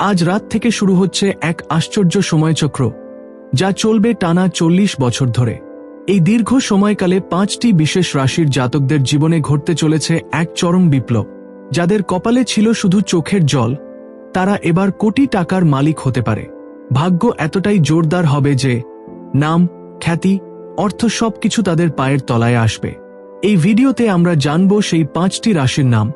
আজ রাত থেকে শুরু হচ্ছে এক আশ্চর্য সময়চক্র, যা চলবে টানা চল্লিশ বছর ধরে। এই দীর্ঘ সময়কালে পাঁচটি বিশেষ রাশির জাতকদের জীবনে ঘটতে চলেছে এক চরম বিপ্লব, যাদের কপালে ছিল শুধু চোখের জল, তারা এবার কোটি টাকার মালিক হতে পারে। ভাগ্য এতটাই জোরদার হবে যে, নাম, খ্যাতি, অর্থ সবকিছু তাদের পায়ের তলায় আসবে। এই ভিডিওতে আমরা জানব সেই পাঁচটি রাশির নাম।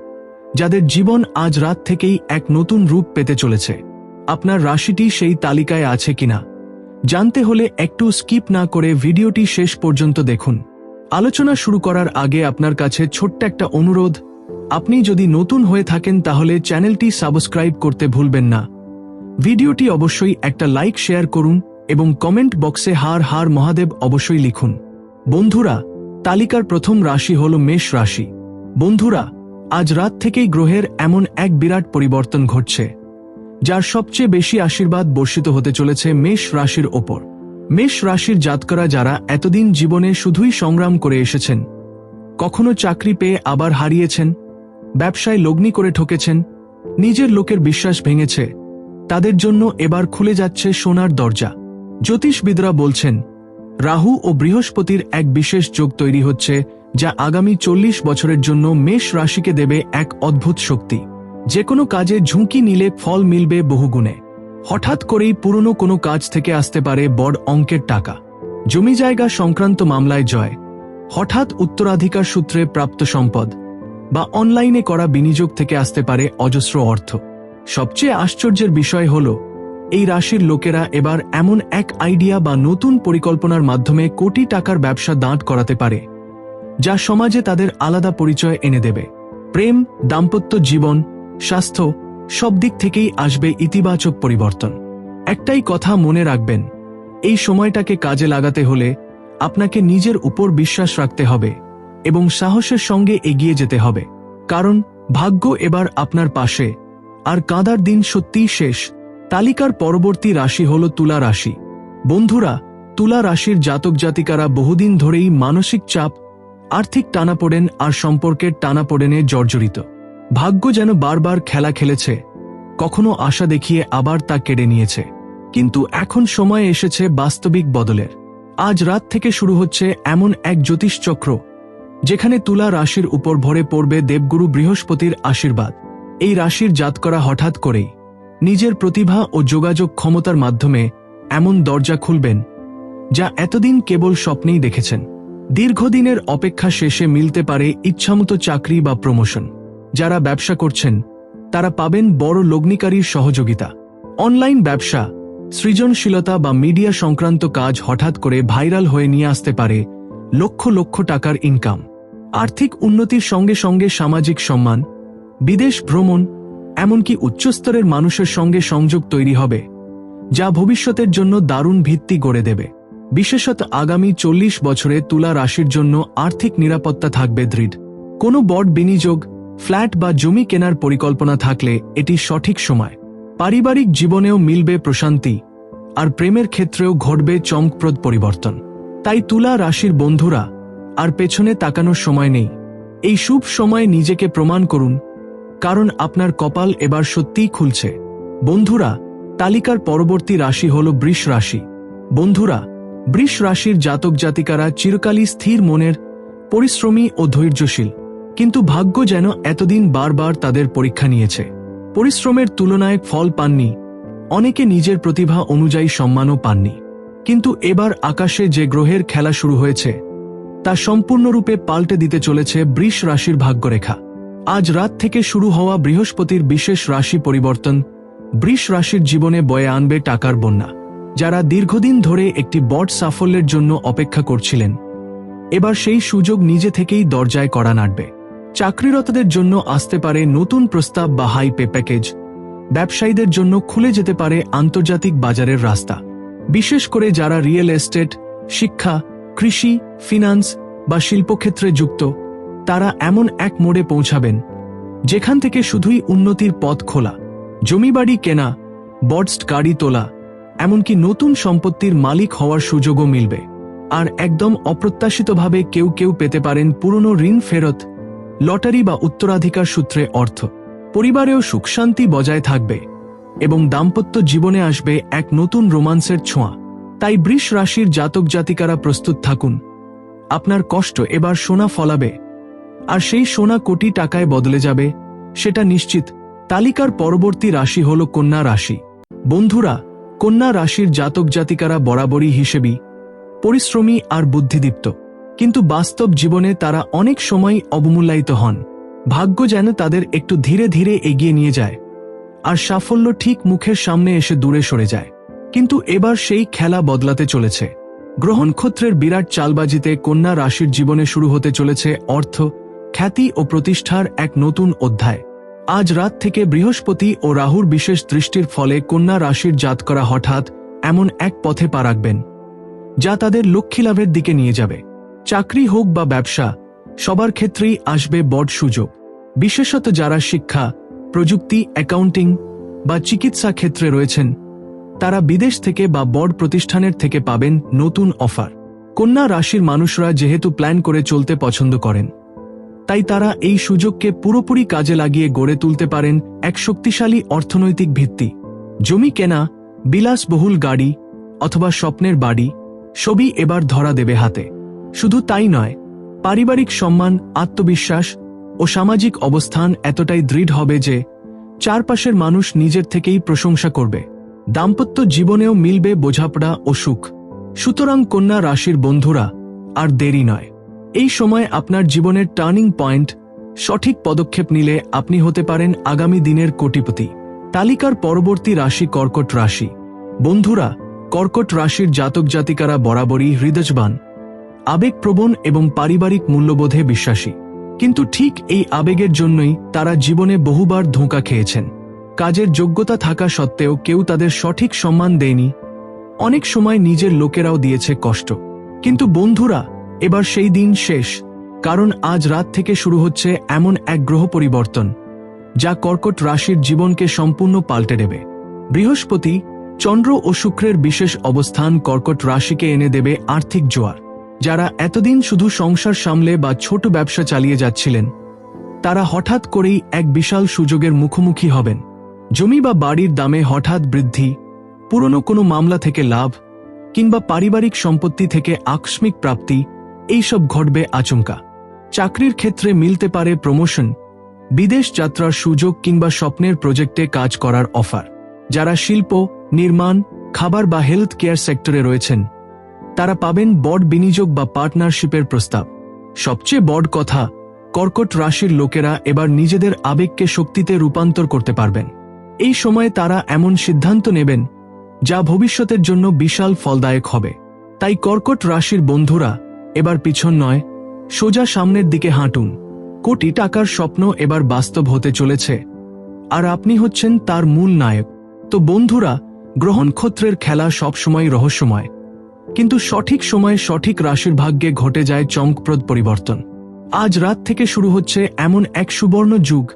যাদের জীবন আজ রাত থেকেই এক নতুন রূপ পেতে চলেছে। আপনার রাশিটি সেই তালিকায় আছে কিনা? জানতে হলে একটু স্কিপ না করে ভিডিওটি শেষ পর্যন্ত দেখুন। আলোচনা শুরু করার আগে আপনার কাছে ছোট্ট একটা অনুরোধ। আপনি যদি নতুন হয়ে থাকেন তাহলে চ্যানেলটি সাবস্ক্রাইব করতে ভুলবেন না। ভিডিওটি অবশ্যই একটা লাইক শেয়ার করুন এবং কমেন্ট বক্সে হার হার মহাদেব অবশ্যই লিখুন। বন্ধুরা, তালিকার প্রথম রাশি হল মেষ রাশি। বন্ধুরা আজ রাত থেকেই গ্রহের এমন এক বিরাট পরিবর্তন ঘটছে, যার সবচেয়ে বেশি আশীর্বাদ বর্ষিত হতে চলেছে মেষ রাশির ওপর। মেষ রাশির জাতকরা যারা এতদিন জীবনে শুধুই সংগ্রাম করে এসেছেন, কখনো চাকরি পেয়ে আবার হারিয়েছেন, ব্যবসায় লগ্নি করে ঠকেছেন, নিজের লোকের বিশ্বাস ভেঙেছে, তাদের জন্য এবার খুলে যাচ্ছে সোনার দরজা। জ্যোতিষবিদরা বলছেন, রাহু ও বৃহস্পতির এক বিশেষ যোগ তৈরি হচ্ছে যা আগামী চল্লিশ বছরের জন্য মেষ রাশিকে দেবে এক অদ্ভুত শক্তি। যে কোনো কাজে ঝুঁকি নিলে ফল মিলবে বহুগুণে। হঠাৎ করেই পুরনো কোনো কাজ থেকে আসতে পারে বড় অঙ্কের টাকা। জমি জায়গা সংক্রান্ত মামলায় জয়। হঠাৎ উত্তরাধিকার সূত্রে প্রাপ্ত সম্পদ। বা অনলাইনে করা বিনিয়োগ থেকে আসতে পারে অজস্র অর্থ। সবচেয়ে আশ্চর্যের বিষয় হল, এই রাশির লোকেরা এবার এমন এক আইডিয়া বা নতুন পরিকল্পনার মাধ্যমে কোটি টাকার ব্যবসা দাঁড় করাতে পারে। যা সমাজে তাদের আলাদা পরিচয় এনে দেবে। প্রেম, দাম্পত্য জীবন, স্বাস্থ্য সব দিক থেকেই আসবে ইতিবাচক পরিবর্তন। একটাই কথা মনে রাখবেন, এই সময়টাকে কাজে লাগাতে হলে আপনাকে নিজের উপর বিশ্বাস রাখতে হবে এবং সাহসের সঙ্গে এগিয়ে যেতে হবে। কারণ ভাগ্য এবার আপনার পাশে, আর কাঁদার দিন সত্যিই শেষ। তালিকার পরবর্তী রাশি হল তুলা রাশি। বন্ধুরা, তুলা রাশির জাতক জাতিকারা বহুদিন ধরেই মানসিক চাপ আর্থিক টানাপোড়েন আর সম্পর্কের টানাপোড়েনে জর্জরিত। ভাগ্য যেন বারবার খেলা খেলেছে, কখনো আশা দেখিয়ে আবার তা কেড়ে নিয়েছে। কিন্তু এখন সময় এসেছে বাস্তবিক বদলের। আজ রাত থেকে শুরু হচ্ছে এমন এক জ্যোতিষচক্র যেখানে তুলা রাশির উপর ভরে পড়বে দেবগুরু বৃহস্পতির আশীর্বাদ। এই রাশির জাত করা হঠাৎ করেই নিজের প্রতিভা ও যোগাযোগ ক্ষমতার মাধ্যমে এমন দরজা খুলবেন, যা এতদিন কেবল স্বপ্নেই দেখেছেন। দীর্ঘদিনের অপেক্ষা শেষে মিলতে পারে ইচ্ছামতো চাকরি বা প্রমোশন। যারা ব্যবসা করছেন, তারা পাবেন বড় লগ্নিকারীর সহযোগিতা। অনলাইন ব্যবসা, সৃজনশীলতা বা মিডিয়া সংক্রান্ত কাজ হঠাৎ করে ভাইরাল হয়ে নিয়ে আসতে পারে লক্ষ লক্ষ টাকার ইনকাম আর্থিক উন্নতির সঙ্গে সঙ্গে সামাজিক সম্মান, বিদেশ ভ্রমণ, এমনকি উচ্চস্তরের মানুষের সঙ্গে সংযোগ তৈরি হবে, যা ভবিষ্যতের জন্য দারুণ ভিত্তি গড়ে দেবে। বিশেষত আগামী চল্লিশ বছরে তুলা রাশির জন্য আর্থিক নিরাপত্তা থাকবে দৃঢ়। কোনো বড় বিনিয়োগ, ফ্ল্যাট বা জমি কেনার পরিকল্পনা থাকলে এটি সঠিক সময়। পারিবারিক জীবনেও মিলবে প্রশান্তি, আর প্রেমের ক্ষেত্রেও ঘটবে চমকপ্রদ পরিবর্তন। তাই তুলা রাশির বন্ধুরা, আর পেছনে তাকানোর সময় নেই। এই শুভ সময়ে নিজেকে প্রমাণ করুন, কারণ আপনার কপাল এবার সত্যিই খুলছে। বন্ধুরা, তালিকার পরবর্তী রাশি হল বৃষ রাশি। বন্ধুরা বৃষ রাশির জাতক জাতিকারা চিরকালই স্থির মনের, পরিশ্রমী ও ধৈর্যশীল। কিন্তু ভাগ্য যেন এতদিন বারবার তাদের পরীক্ষা নিয়েছে। পরিশ্রমের তুলনায় ফল পাননি। অনেকে নিজের প্রতিভা অনুযায়ী সম্মানও পাননি। কিন্তু এবার আকাশে যে গ্রহের খেলা শুরু হয়েছে, তা সম্পূর্ণরূপে পাল্টে দিতে চলেছে বৃষ রাশির ভাগ্যরেখা। আজ রাত থেকে শুরু হওয়া বৃহস্পতির বিশেষ রাশি পরিবর্তন বৃষ রাশির জীবনে বয়ে আনবে টাকার বন্যা। যারা দীর্ঘদিন ধরে একটি বট সাফল্যের জন্য অপেক্ষা করছিলেন। এবার সেই সুযোগ নিজে থেকেই দরজায় করা নাড়বে। চাকরিরতদের জন্য আসতে পারে নতুন প্রস্তাব বা হাই পে প্যাকেজ ব্যবসায়ীদের জন্য খুলে যেতে পারে আন্তর্জাতিক বাজারের রাস্তা। বিশেষ করে যারা রিয়েল এস্টেট শিক্ষা, কৃষি ফিনান্স বা শিল্পক্ষেত্রে যুক্ত, তারা এমন এক মোড়ে পৌঁছাবেন, যেখান থেকে শুধুই উন্নতির পথ খোলা। জমিবাড়ি কেনা, বডস্ট গাড়ি তোলা এমনকি নতুন সম্পত্তির মালিক হওয়ার সুযোগও মিলবে। আর একদম অপ্রত্যাশিতভাবে কেউ কেউ পেতে পারেন পুরনো ঋণ ফেরত, লটারি বা উত্তরাধিকার সূত্রে অর্থ। পরিবারেও সুখ শান্তি বজায় থাকবে এবং দাম্পত্য জীবনে আসবে এক নতুন রোমান্সের ছোঁয়া। তাই বৃষ রাশির জাতক জাতিকারা প্রস্তুত থাকুন। আপনার কষ্ট এবার সোনা ফলাবে, আর সেই সোনা কোটি টাকায় বদলে যাবে, সেটা নিশ্চিত। তালিকার পরবর্তী রাশি হল কন্যা রাশি। বন্ধুরা কন্যা রাশির জাতক জাতিকারা বরাবরই হিসেবেই পরিশ্রমী আর বুদ্ধিদীপ্ত। কিন্তু বাস্তব জীবনে তারা অনেক সময় অবমূল্যায়িত হন। ভাগ্য যেন তাদের একটু ধীরে ধীরে এগিয়ে নিয়ে যায়। আর সাফল্য ঠিক মুখের সামনে এসে দূরে সরে যায়। কিন্তু এবার সেই খেলা বদলাতে চলেছে। গ্রহণক্ষত্রের বিরাট চালবাজিতে কন্যা রাশির জীবনে শুরু হতে চলেছে অর্থ, খ্যাতি ও প্রতিষ্ঠার এক নতুন অধ্যায়। আজ রাত থেকে বৃহস্পতি ও রাহুর বিশেষ দৃষ্টির ফলে কন্যা রাশির জাত করা হঠাৎ এমন এক পথে পা রাখবেন, যা তাদের লক্ষ্মী লাভের দিকে নিয়ে যাবে। চাকরি হোক বা ব্যবসা, সবার ক্ষেত্রেই আসবে বড় সুযোগ। বিশেষত যারা শিক্ষা, প্রযুক্তি, অ্যাকাউন্টিং বা চিকিৎসা ক্ষেত্রে রয়েছেন, তারা বিদেশ থেকে বা বড় প্রতিষ্ঠানের থেকে পাবেন নতুন অফার। কন্যা রাশির মানুষরা যেহেতু প্ল্যান করে চলতে পছন্দ করেন তাই তারা এই সুযোগকে পুরোপুরি কাজে লাগিয়ে গড়ে তুলতে পারেন এক শক্তিশালী অর্থনৈতিক ভিত্তি। জমি কেনা, বিলাসবহুল গাড়ি অথবা স্বপ্নের বাড়ি, সবই এবার ধরা দেবে হাতে। শুধু তাই নয়, পারিবারিক সম্মান, আত্মবিশ্বাস ও সামাজিক অবস্থান এতটাই দৃঢ় হবে যে চারপাশের মানুষ নিজের থেকেই প্রশংসা করবে। দাম্পত্য জীবনেও মিলবে বোঝাপড়া ও সুখ। সুতরাং কন্যা রাশির বন্ধুরা, আর দেরি নয়। এই সময় আপনার জীবনের টার্নিং পয়েন্ট, সঠিক পদক্ষেপ নিলে আপনি হতে পারেন আগামী দিনের কোটিপতি। তালিকার পরবর্তী রাশি কর্কট রাশি। বন্ধুরা, কর্কট রাশির জাতক জাতিকারা বরাবরই হৃদয়বান, আবেগপ্রবণ এবং পারিবারিক মূল্যবোধে বিশ্বাসী। কিন্তু ঠিক এই আবেগের জন্যই তারা জীবনে বহুবার ধোঁকা খেয়েছেন। কাজের যোগ্যতা থাকা সত্ত্বেও কেউ তাদের সঠিক সম্মান দেয়নি। অনেক সময় নিজের লোকেরাও দিয়েছে কষ্ট। কিন্তু বন্ধুরা এবার সেই দিন শেষ, কারণ আজ রাত থেকে শুরু হচ্ছে এমন এক গ্রহ পরিবর্তন, যা কর্কট রাশির জীবনকে সম্পূর্ণ পাল্টে দেবে। বৃহস্পতি, চন্দ্র ও শুক্রের বিশেষ অবস্থান কর্কট রাশিকে এনে দেবে আর্থিক জোয়ার। যারা এতদিন শুধু সংসার সামলে বা ছোট ব্যবসা চালিয়ে যাচ্ছিলেন, তারা হঠাৎ করেই এক বিশাল সুযোগের মুখোমুখি হবেন। জমি বা বাড়ির দামে হঠাৎ বৃদ্ধি, পুরনো কোনো মামলা থেকে লাভ, কিংবা পারিবারিক সম্পত্তি থেকে আকস্মিক প্রাপ্তি এইসব ঘটবে আচমকা। চাকরির ক্ষেত্রে মিলতে পারে প্রমোশন বিদেশ যাত্রার সুযোগ কিংবা স্বপ্নের প্রজেক্টে কাজ করার অফার যারা শিল্প, নির্মাণ, খাবার বা হেলথ কেয়ার সেক্টরে রয়েছেন, তারা পাবেন বড় বিনিয়োগ বা পার্টনারশিপের প্রস্তাব। সবচেয়ে বড় কথা, কর্কট রাশির লোকেরা এবার নিজেদের আবেগকে শক্তিতে রূপান্তর করতে পারবেন। এই সময়ে তারা এমন সিদ্ধান্ত নেবেন, যা ভবিষ্যতের জন্য বিশাল ফলদায়ক হবে। তাই কর্কট রাশির বন্ধুরা এবার পিছন নয়, সোজা সামনের দিকে হাঁটুন। কোটি টাকার স্বপ্ন এবার বাস্তব হতে চলেছে। আর আপনি হচ্ছেন তার মূল নায়ক। তো বন্ধুরা, গ্রহণক্ষত্রের খেলা সবসময় রহস্যময়। কিন্তু সঠিক সময়ে সঠিক রাশির ভাগ্যে ঘটে যায় চমকপ্রদ পরিবর্তন। আজ রাত থেকে শুরু হচ্ছে এমন এক সুবর্ণ যুগ,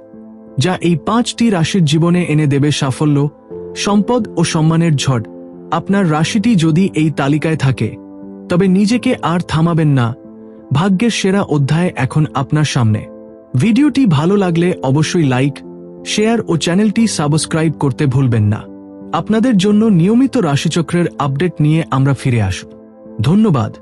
যা এই পাঁচটি রাশির জীবনে এনে দেবে সাফল্য, সম্পদ ও সম্মানের ঝড়। আপনার রাশিটি যদি এই তালিকায় থাকে তবে নিজেকে আর থামাবেন না। ভাগ্যের সেরা অধ্যায় এখন আপনার সামনে। ভিডিওটি ভালো লাগলে অবশ্যই লাইক, শেয়ার ও চ্যানেলটি সাবস্ক্রাইব করতে ভুলবেন না। আপনাদের জন্য নিয়মিত রাশিচক্রের আপডেট নিয়ে আমরা ফিরে আসব। ধন্যবাদ।